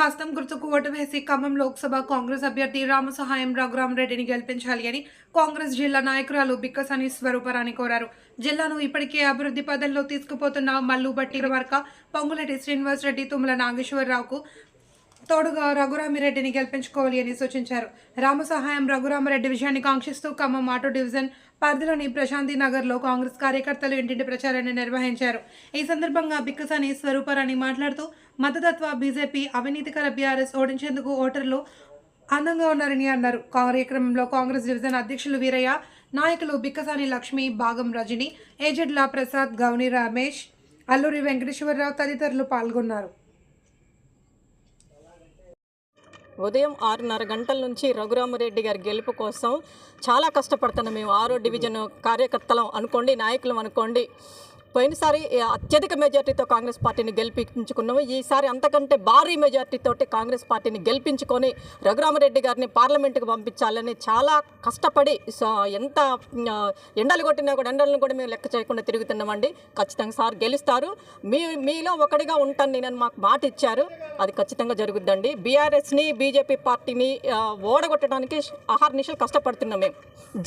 హస్తం గుర్తుకు ఓటు వేసి ఖమ్మం లోక్సభ కాంగ్రెస్ అభ్యర్థి రామసహాయం రఘురామరెడ్డిని గెలిపించాలి అని కాంగ్రెస్ జిల్లా నాయకురాలు బిక్కసని స్వరూపరాని కోరారు. జిల్లాను ఇప్పటికే అభివృద్ధి పదంలో తీసుకుపోతున్న మల్లు బట్టి వర్క పొంగులటి శ్రీనివాస్ రెడ్డి తుమ్మల నాగేశ్వరరావుకు తోడుగా రఘురామిరెడ్డిని గెలిపించుకోవాలి అని సూచించారు. రామసహాయం రఘురామరెడ్డి విజయాన్ని కాంక్షిస్తూ ఖమ్మం ఆటో డివిజన్ పరిధిలోని ప్రశాంతి నగర్లో కాంగ్రెస్ కార్యకర్తలు ఇంటింటి ప్రచారాన్ని నిర్వహించారు. ఈ సందర్భంగా బిక్కసాని స్వరూపరాణి మాట్లాడుతూ మతతత్వ బీజేపీ అవినీతికర బీఆర్ఎస్ ఓడించేందుకు ఓటర్లు అందంగా ఉన్నారని అన్నారు. కార్యక్రమంలో కాంగ్రెస్ డివిజన్ అధ్యక్షులు వీరయ్య నాయకులు బిక్కసాని లక్ష్మి భాగం రజని ఏజెడ్లా ప్రసాద్ గౌని రమేష్ అల్లూరి వెంకటేశ్వరరావు తదితరులు పాల్గొన్నారు. ఉదయం ఆరున్నర గంటల నుంచి రఘురామరెడ్డి గారి గెలుపు కోసం చాలా కష్టపడుతున్నాం మేము. ఆరో డివిజన్ కార్యకర్తలం అనుకోండి నాయకులం అనుకోండి. పోయినసారి అత్యధిక మెజార్టీతో కాంగ్రెస్ పార్టీని గెలిపించుకున్నాము. ఈసారి అంతకంటే భారీ మెజార్టీతోటి కాంగ్రెస్ పార్టీని గెలిపించుకొని రఘురామరెడ్డి గారిని పార్లమెంటుకు పంపించాలని చాలా కష్టపడి ఎంత ఎండలు కొట్టినా కూడా ఎండలను కూడా మేము లెక్క చేయకుండా తిరుగుతున్నామండి. ఖచ్చితంగా సార్ గెలుస్తారు. మీ మీలో ఒకటిగా ఉంటాను నేను మాకు మాట ఇచ్చారు. అది ఖచ్చితంగా జరుగుద్దండి. బీఆర్ఎస్ని బీజేపీ పార్టీని ఓడగొట్టడానికి ఆహార నిశలు కష్టపడుతున్నాం మేము.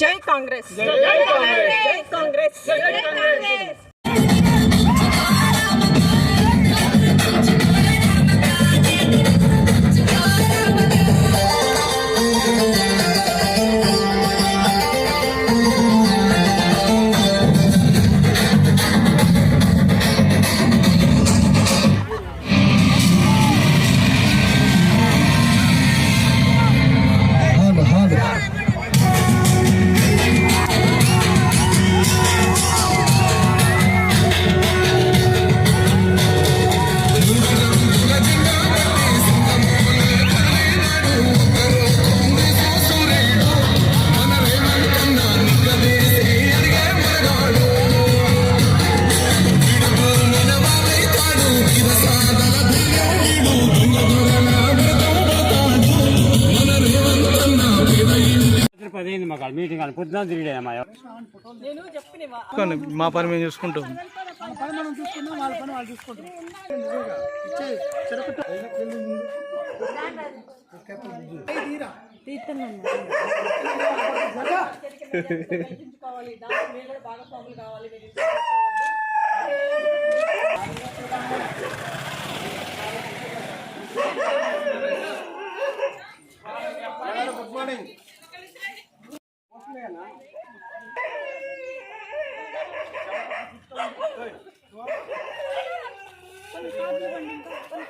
జై కాంగ్రెస్! జై కాంగ్రెస్! Hala ఆడ మీటింగ్ అని పొద్దున తిరిగాడు మా కానీ మా పని మేము చూసుకుంటాం ముందు తప్పకుండా కాంగ్రెస్ పార్టీ కోటేయండి ఇంకెవరికి పార్టీ తరఫు నుంచి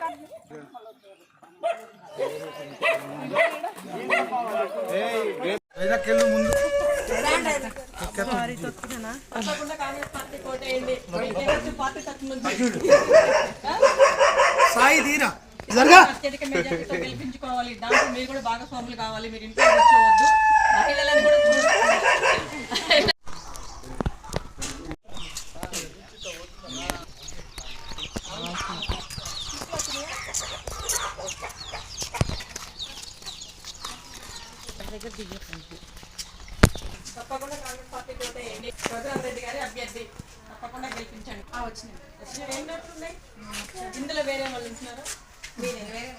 సాయి తీరా అత్యధిక మెజార్టీతో గెలిపించుకోవాలి. దాంట్లో మీరు కూడా భాగస్వాములు కావాలి. మీరు ఇంట్లో కూర్చోవద్దు. మహిళలను కూడా తప్పకుండా కాంగ్రెస్ పార్టీ రఘురామ్ రెడ్డి గారి అభ్యర్థి తప్పకుండా గెలిపించండి వచ్చినాయి వచ్చినవి ఏం డౌట్లు ఉన్నాయి ఇందులో వేరే వాళ్ళు ఇచ్చినారు మీరే వేరే